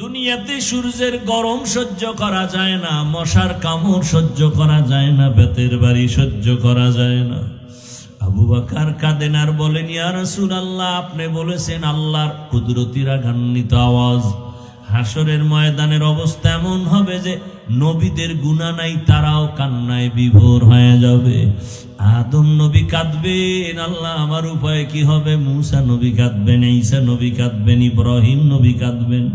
দুনিয়াতে সূর্যের গরম সহ্য করা যায় না, মশার কামড় সহ্য করা যায় না, বেতের বাড়ি সহ্য করা যায় না। আবু বাকার কাঁদেন আর বলেন, ইয়া রাসূলুল্লাহ, আপনি বলেছেন আল্লাহর কুদরতি রাগান্বিত আওয়াজ। হাসরের ময়দানের অবস্থা এমন হবে যে নবীদের গুণা নাই, তারাও কান্নায় বিভোর হয়ে যাবে। আদম নবী কাঁদবেন, আল্লাহ আমার উপায় কি হবে? মুসা নবী কাঁদবেন, ঈসা নবী কাঁদবেন, ইব্রাহিম নবী কাঁদবেন।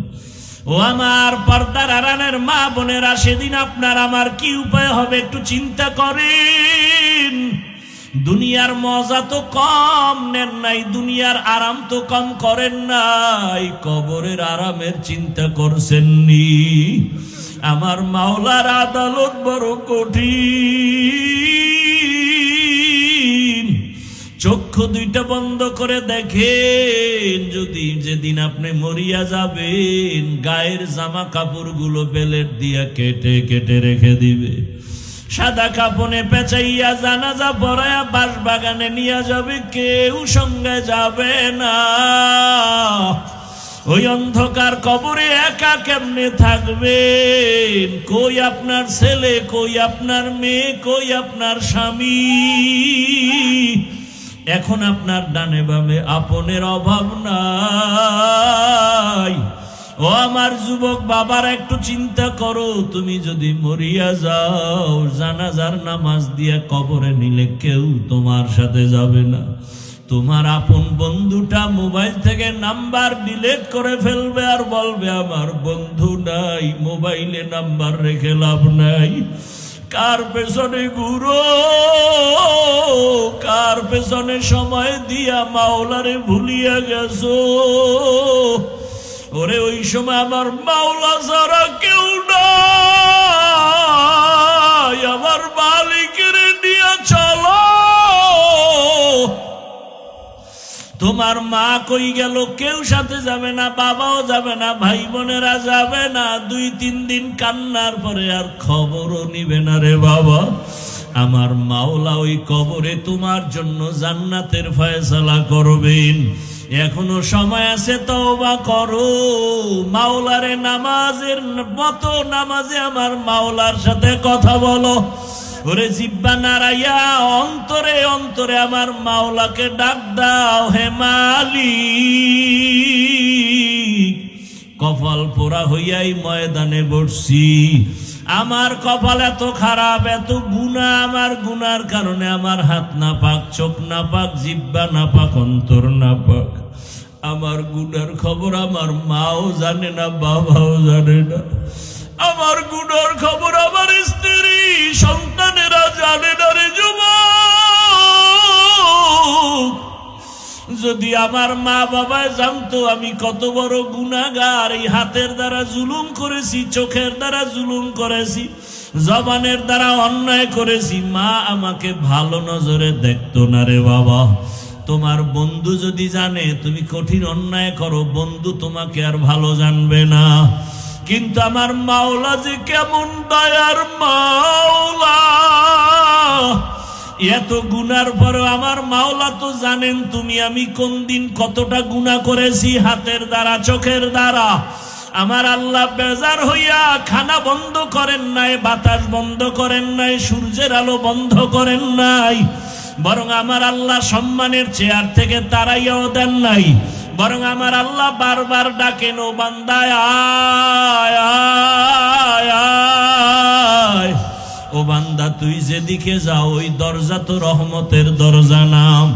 ও আমার পর্দার আরানের মা বোনেরা, সেদিন আপনার আমার কি উপায় হবে একটু চিন্তা করেন। দুনিয়ার মজা তো কম, নেন নাই। দুনিয়ার আরাম তো কম, করেন নাই। কবরের আরামের চিন্তা করছেননি। আমার মাওলার আদালত বড় কঠিন। চক্ষু দুইটা বন্ধ করে দেখেন, যদি যেদিন আপনি মরিয়া যাবেন, গায়ের জামা কাপড়গুলো বেলেট দিয়া কেটে কেটে রেখে দিবে। সাদা কাপনে পেঁচাইয়া জানাজা পড়ায়া বাস বাগানে নিয়ে যাবে, কেউ সঙ্গে যাবে না। ওই অন্ধকার কবরে একা কেমনে থাকবেন? কই আপনার ছেলে, কই আপনার মেয়ে, কই আপনার স্বামী? এখন আপনার ডানে বামে আপনের অভাব নাই। ও আমার যুবক বাবার, একটু চিন্তা করো, তুমি যদি মরিয়া যাও, জানাজার নামাজ দিয়া কবরে নিলে কেউ তোমার সাথে যাবে না। তোমার আপন বন্ধুটা মোবাইল থেকে নাম্বার ডিলেট করে ফেলবে আর বলবে, আমার বন্ধু নাই, মোবাইলে নাম্বার রেখে লাভ নাই। কার পেছনে ঘুরো? কার পেছনে সময় দিয়া মাওলারে ভুলিয়া গেছো? ওরে, ওই সময় আমার মাওলা ছাড়া তোমার মা কই গেল? কেউ সাথে যাবে না, বাবাও যাবে না ভাই বোনেরা যাবে না। দুই, তিন দিন কান্নার পরে আর খবরও নিবে না রে বাবা। আমার মাওলা ওই কবরে তোমার জন্য জান্নাতের ফয়সালা করবেন। এখনও সময় আছে, তওবা করো। মাওলারে নামাজের মতো নামাজে আমার মাওলার সাথে কথা বলো। ওরে জিব্বা নারাইয়া অন্তরে অন্তরে আমার মাওলাকে ডাক দাও, হে মালিক। কপাল পোড়া হইয়াই ময়দানে বসছি। আমার কপাল এত খারাপ, এত গুণা, আমার গুনার কারণে আমার হাত না পাক চোখ না পাক জিব্বা না পাক অন্তর না পাক আমার গুনার খবর আমার মাও জানে না, বাবাও জানে না। আমার গুনার খবর, আমার স্ত্রী, সন্তানেরা জানে না রে যদি আমার মা বাবা জানতো আমি কত বড় গুনাগার এই হাতের দ্বারা জুলুম করেছি, চোখের দ্বারা জুলুম করেছি, জবানের দ্বারা অন্যায় করেছি, মা আমাকে ভালো নজরে দেখতো না রে বাবা। তোমার বন্ধু যদি জানে, তুমি কঠিন অন্যায় করো, বন্ধু তোমাকে আর ভালো জানবে না। কিন্তু আমার মাওলা যে কেমন দয়ার মাওলা। এত গুনার পরে আমার মাওলা তো জানেন তুমি আমি কোন দিন কতটা গুণা করেছি, হাতের দ্বারা, চোখের দ্বারা। আমার আল্লাহ বেজার হইয়া খানা বন্ধ করেন নাই, বাতাস বন্ধ করেন নাই, সূর্যের আলো বন্ধ করেন নাই। বরং আমার আল্লাহ সম্মানের চেয়ার থেকে তারাইয়াও দেন নাই। বরং আমার আল্লাহ বারবার ডাকেন ও বান্দায় ও বান্দা, তুই যেদিকে যাও, ওই দরজা তো রহমতের দরজা নাম।